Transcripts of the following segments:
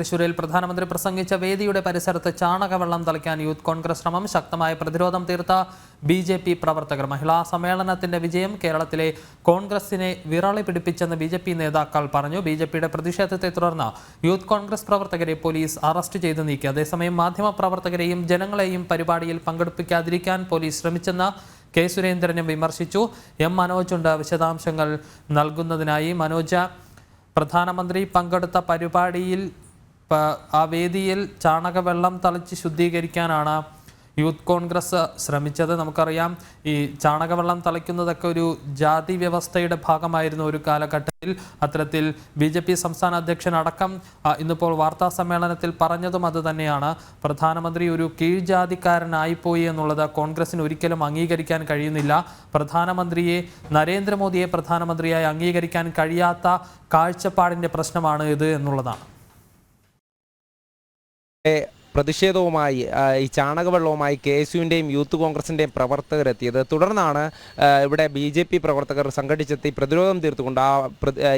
തൃശൂരിൽ പ്രധാനമന്ത്രി പ്രസംഗിച്ച വേദിയുടെ പരിസരത്ത് ചാണകവെള്ളം തളിക്കാൻ യൂത്ത് കോൺഗ്രസ് ശ്രമം ശക്തമായ പ്രതിരോധം തീർത്ത ബി ജെ പി പ്രവർത്തകർ. മഹിളാ സമ്മേളനത്തിന്റെ വിജയം കേരളത്തിലെ കോൺഗ്രസിനെ വിറളി പിടിപ്പിച്ചെന്ന് ബി ജെ പി നേതാക്കൾ പറഞ്ഞു. ബി ജെ പിയുടെ പ്രതിഷേധത്തെ തുടർന്ന് യൂത്ത് കോൺഗ്രസ് പ്രവർത്തകരെ പോലീസ് അറസ്റ്റ് ചെയ്ത് നീക്കി. അതേസമയം മാധ്യമ പ്രവർത്തകരെയും ജനങ്ങളെയും പരിപാടിയിൽ പങ്കെടുപ്പിക്കാതിരിക്കാൻ പോലീസ് ശ്രമിച്ചെന്ന് കെ സുരേന്ദ്രനും വിമർശിച്ചു. എം മനോജുണ്ട് വിശദാംശങ്ങൾ നൽകുന്നതിനായി. മനോജ പ്രധാനമന്ത്രി പങ്കെടുത്ത പരിപാടിയിൽ ആ വേദിയിൽ ചാണകവെള്ളം തളിച്ച് ശുദ്ധീകരിക്കാനാണ് യൂത്ത് കോൺഗ്രസ് ശ്രമിച്ചത്. നമുക്കറിയാം ഈ ചാണകവെള്ളം തളിക്കുന്നതൊക്കെ ഒരു ജാതി വ്യവസ്ഥയുടെ ഭാഗമായിരുന്നു ഒരു കാലഘട്ടത്തിൽ. അത്തരത്തിൽ ബി ജെ പി സംസ്ഥാന അധ്യക്ഷൻ അടക്കം ഇന്നിപ്പോൾ വാർത്താ സമ്മേളനത്തിൽ പറഞ്ഞതും അത് തന്നെയാണ്. പ്രധാനമന്ത്രി ഒരു കീഴ്ജാതിക്കാരനായിപ്പോയി എന്നുള്ളത് കോൺഗ്രസിന് ഒരിക്കലും അംഗീകരിക്കാൻ കഴിയുന്നില്ല. പ്രധാനമന്ത്രിയെ നരേന്ദ്രമോദിയെ പ്രധാനമന്ത്രിയായി അംഗീകരിക്കാൻ കഴിയാത്ത കാഴ്ചപ്പാടിന്റെ പ്രശ്നമാണ് ഇത് എന്നുള്ളതാണ്. Eh, പ്രതിഷേധവുമായി ഈ ചാണകവെള്ളവുമായി കെ എസ് യുവിന്റെയും യൂത്ത് കോൺഗ്രസിന്റെയും പ്രവർത്തകർ എത്തിയത് തുടർന്നാണ് ഇവിടെ ബി ജെ പി പ്രവർത്തകർ സംഘടിച്ചെത്തി പ്രതിരോധം തീർത്തുകൊണ്ട് ആ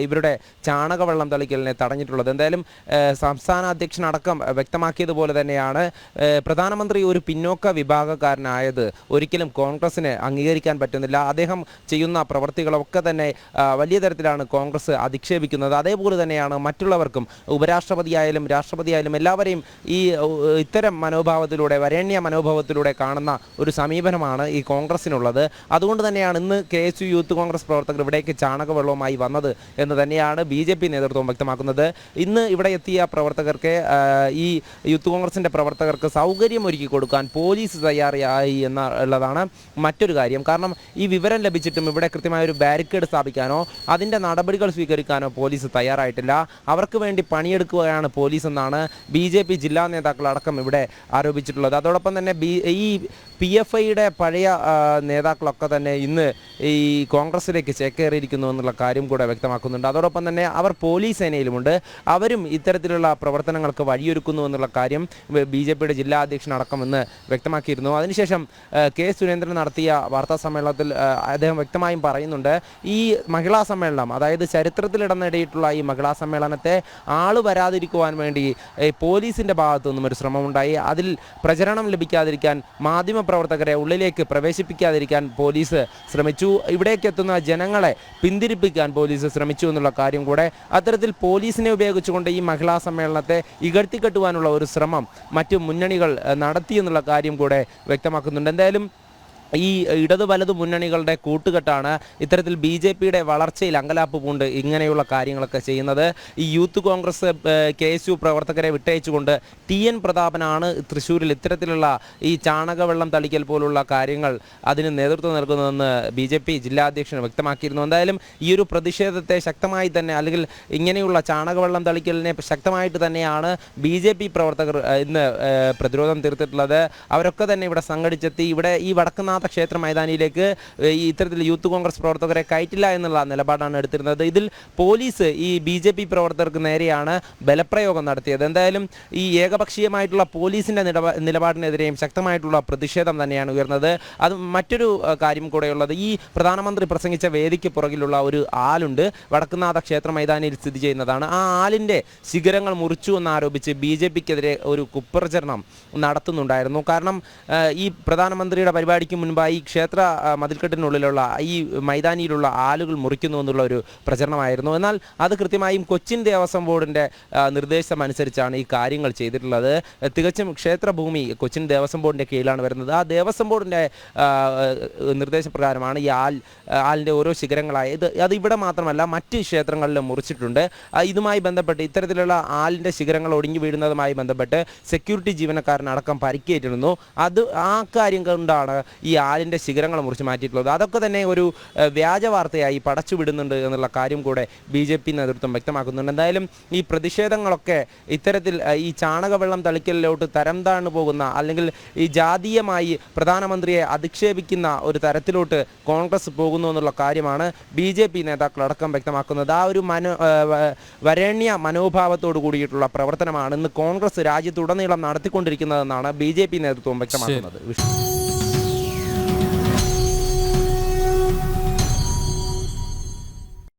ഇവരുടെ ചാണകവെള്ളം തളിക്കലിനെ തടഞ്ഞിട്ടുള്ളത്. എന്തായാലും സംസ്ഥാന അധ്യക്ഷനടക്കം വ്യക്തമാക്കിയതുപോലെ തന്നെയാണ് പ്രധാനമന്ത്രി ഒരു പിന്നോക്ക വിഭാഗക്കാരനായത്. ഒരിക്കലും കോൺഗ്രസിന് അംഗീകരിക്കാൻ പറ്റുന്നില്ല. അദ്ദേഹം ചെയ്യുന്ന പ്രവർത്തികളൊക്കെ തന്നെ വലിയ തരത്തിലാണ് കോൺഗ്രസ് അധിക്ഷേപിക്കുന്നത്. അതേപോലെ തന്നെയാണ് മറ്റുള്ളവർക്കും ഉപരാഷ്ട്രപതിയായാലും രാഷ്ട്രപതിയായാലും എല്ലാവരെയും ഈ ഇത്തരം മനോഭാവത്തിലൂടെ വരേണ്യ മനോഭാവത്തിലൂടെ കാണുന്ന ഒരു സമീപനമാണ് ഈ കോൺഗ്രസിനുള്ളത് അതുകൊണ്ട് തന്നെയാണ് ഇന്ന് K S U youth Congress പ്രവർത്തകർ ഇവിടേക്ക് ചാണകവെള്ളവുമായി വന്നത് എന്ന് തന്നെയാണ് ബി ജെ പി നേതൃത്വം വ്യക്തമാക്കുന്നത്. ഇന്ന് ഇവിടെ എത്തിയ പ്രവർത്തകർക്ക് ഈ യൂത്ത് കോൺഗ്രസിന്റെ പ്രവർത്തകർക്ക് സൗകര്യം ഒരുക്കി കൊടുക്കാൻ പോലീസ് തയ്യാറായി എന്നുള്ളതാണ് മറ്റൊരു കാര്യം. കാരണം ഈ വിവരം ലഭിച്ചിട്ടും ഇവിടെ കൃത്യമായ ഒരു ബാരിക്കേഡ് സ്ഥാപിക്കാനോ അതിന്റെ നടപടികൾ സ്വീകരിക്കാനോ പോലീസ് തയ്യാറായിട്ടില്ല. അവർക്ക് വേണ്ടി പണിയെടുക്കുകയാണ് പോലീസ് എന്നാണ് ബി ജില്ലാ നേതാക്കൾ അടക്കം ഇവിടെ ആരോപിച്ചിട്ടുള്ളത്. അതോടൊപ്പം തന്നെ ബി ഈ പി എഫ് ഐയുടെ പഴയ നേതാക്കളൊക്കെ തന്നെ ഇന്ന് ഈ കോൺഗ്രസിലേക്ക് ചേക്കേറിയിരിക്കുന്നു എന്നുള്ള കാര്യം കൂടെ വ്യക്തമാക്കുന്നുണ്ട്. അതോടൊപ്പം തന്നെ അവർ പോലീസ് സേനയിലുമുണ്ട്. അവരും ഇത്തരത്തിലുള്ള പ്രവർത്തനങ്ങൾക്ക് വഴിയൊരുക്കുന്നു എന്നുള്ള കാര്യം ബി ജെ പിയുടെ ജില്ലാ അധ്യക്ഷനടക്കം ഇന്ന് വ്യക്തമാക്കിയിരുന്നു. അതിനുശേഷം കെ സുരേന്ദ്രൻ നടത്തിയ വാർത്താ സമ്മേളനത്തിൽ അദ്ദേഹം വ്യക്തമായും പറയുന്നുണ്ട്. ഈ മഹിളാ സമ്മേളനം അതായത് ചരിത്രത്തിൽ ഇടം ഈ മഹിളാ സമ്മേളനത്തെ ആൾ വരാതിരിക്കുവാൻ വേണ്ടി പോലീസിന്റെ ഭാഗത്തു നിന്നും ഒരു ശ്രമമുണ്ടായി. അതിൽ പ്രചരണം ലഭിക്കാതിരിക്കാൻ മാധ്യമപ്രവർത്തകരെ ഉള്ളിലേക്ക് പ്രവേശിപ്പിക്കാതിരിക്കാൻ പോലീസ് ശ്രമിച്ചു. ഇവിടേക്ക് എത്തുന്ന ജനങ്ങളെ പിന്തിരിപ്പിക്കാൻ പോലീസ് ശ്രമിച്ചു എന്നുള്ള കാര്യം കൂടെ അത്തരത്തിൽ പോലീസിനെ ഉപയോഗിച്ചുകൊണ്ട് ഈ മഹിളാ സമ്മേളനത്തെ ഇകഴ്ത്തിക്കെട്ടുവാനുള്ള ഒരു ശ്രമം മറ്റു മുന്നണികൾ നടത്തി എന്നുള്ള കാര്യം കൂടെ വ്യക്തമാക്കുന്നുണ്ട്. എന്തായാലും ഈ ഇടതു വലതു മുന്നണികളുടെ കൂട്ടുകെട്ടാണ് ഇത്തരത്തിൽ ബി ജെ പിയുടെ വളർച്ചയിൽ അങ്കലാപ്പ് പൂണ്ട് ഇങ്ങനെയുള്ള കാര്യങ്ങളൊക്കെ ചെയ്യുന്നത്. ഈ youth Congress K S U പ്രവർത്തകരെ വിട്ടയച്ചുകൊണ്ട് ടി എൻ പ്രതാപനാണ് തൃശ്ശൂരിൽ ഇത്തരത്തിലുള്ള ഈ ചാണകവെള്ളം തളിക്കൽ പോലുള്ള കാര്യങ്ങൾ അതിന് നേതൃത്വം നൽകുന്നതെന്ന് ബി ജെ പി ജില്ലാധ്യക്ഷൻ വ്യക്തമാക്കിയിരുന്നു. എന്തായാലും ഈ ഒരു പ്രതിഷേധത്തെ ശക്തമായി തന്നെ അല്ലെങ്കിൽ ഇങ്ങനെയുള്ള ചാണകവെള്ളം തളിക്കലിനെ ശക്തമായിട്ട് തന്നെയാണ് ബി ജെ പി പ്രവർത്തകർ ഇന്ന് പ്രതിരോധം തീർത്തിട്ടുള്ളത്. അവരൊക്കെ തന്നെ ഇവിടെ സംഘടിച്ചെത്തി ഇവിടെ ഈ വടക്കുന്നാഥ ക്ഷേത്ര മൈതാനിയിലേക്ക് ഈ ഇത്തരത്തിൽ യൂത്ത് കോൺഗ്രസ് പ്രവർത്തകരെ കയറ്റില്ല എന്നുള്ള നിലപാടാണ് എടുത്തിരുന്നത്. ഇതിൽ പോലീസ് ഈ ബി ജെ പി പ്രവർത്തകർക്ക് നേരെയാണ് ബലപ്രയോഗം നടത്തിയത്. എന്തായാലും ഈ ഏകപക്ഷീയമായിട്ടുള്ള പോലീസിന്റെ നിലപാ നിലപാടിനെതിരെയും ശക്തമായിട്ടുള്ള പ്രതിഷേധം തന്നെയാണ് ഉയർന്നത്. അത് മറ്റൊരു കാര്യം കൂടെയുള്ളത്. ഈ പ്രധാനമന്ത്രി പ്രസംഗിച്ച വേദിക്ക് പുറകിലുള്ള ഒരു ആലുണ്ട് വടക്കുന്നാഥ ക്ഷേത്ര മൈതാനിയിൽ സ്ഥിതി ചെയ്യുന്നതാണ്. ആ ആലിന്റെ ശിഖരങ്ങൾ മുറിച്ചു എന്നാരോപിച്ച് ബി ജെ പിക്കെതിരെ ഒരു കുപ്രചരണം നടത്തുന്നുണ്ടായിരുന്നു. കാരണം ഈ പ്രധാനമന്ത്രിയുടെ പരിപാടിക്ക് മുൻപായി ക്ഷേത്ര മതിൽക്കെട്ടിനുള്ളിലുള്ള ഈ മൈതാനിയിലുള്ള ആലുകൾ മുറിക്കുന്നു എന്നുള്ള ഒരു പ്രചരണമായിരുന്നു. എന്നാൽ അത് കൃത്യമായും കൊച്ചിൻ ദേവസ്വം ബോർഡിന്റെ നിർദ്ദേശം അനുസരിച്ചാണ് ഈ കാര്യങ്ങൾ ചെയ്തിട്ടുള്ളത്. തികച്ചും ക്ഷേത്രഭൂമി കൊച്ചിൻ ദേവസ്വം ബോർഡിന്റെ കീഴിലാണ് വരുന്നത്. ആ ദേവസ്വം ബോർഡിന്റെ നിർദ്ദേശപ്രകാരമാണ് ഈ ആൽ ആലിന്റെ ഓരോ ശിഖരങ്ങളായ ഇത് അത് ഇവിടെ മാത്രമല്ല മറ്റ് ക്ഷേത്രങ്ങളിലും മുറിച്ചിട്ടുണ്ട്. ഇതുമായി ബന്ധപ്പെട്ട് ഇത്തരത്തിലുള്ള ആലിന്റെ ശിഖരങ്ങൾ ഒടിഞ്ഞു വീഴുന്നതുമായി ബന്ധപ്പെട്ട് സെക്യൂരിറ്റി ജീവനക്കാരനടക്കം പരിക്കേറ്റിരുന്നു. അത് ആ കാര്യം കൊണ്ടാണ് ഈ ആലിന്റെ ശിഖരങ്ങൾ മുറിച്ച് മാറ്റിയിട്ടുള്ളത്. അതൊക്കെ തന്നെ ഒരു വ്യാജ വാർത്തയായി പടച്ചു വിടുന്നുണ്ട് എന്നുള്ള കാര്യം കൂടെ ബി ജെ പി നേതൃത്വം വ്യക്തമാക്കുന്നുണ്ട്. എന്തായാലും ഈ പ്രതിഷേധങ്ങളൊക്കെ ഇത്തരത്തിൽ ഈ ചാണകവെള്ളം തളിക്കലിലോട്ട് തരം താഴ്ന്നു പോകുന്ന അല്ലെങ്കിൽ ഈ ജാതീയമായി പ്രധാനമന്ത്രിയെ അധിക്ഷേപിക്കുന്ന ഒരു തരത്തിലോട്ട് കോൺഗ്രസ് പോകുന്നു എന്നുള്ള കാര്യമാണ് ബി ജെ പി നേതാക്കളടക്കം വ്യക്തമാക്കുന്നത്. ആ ഒരു മനോ വരേണ്യ മനോഭാവത്തോടു കൂടിയിട്ടുള്ള പ്രവർത്തനമാണ് ഇന്ന് കോൺഗ്രസ് രാജ്യത്തുടനീളം നടത്തിക്കൊണ്ടിരിക്കുന്നതെന്നാണ് ബി ജെ പി നേതൃത്വം വ്യക്തമാക്കുന്നത്.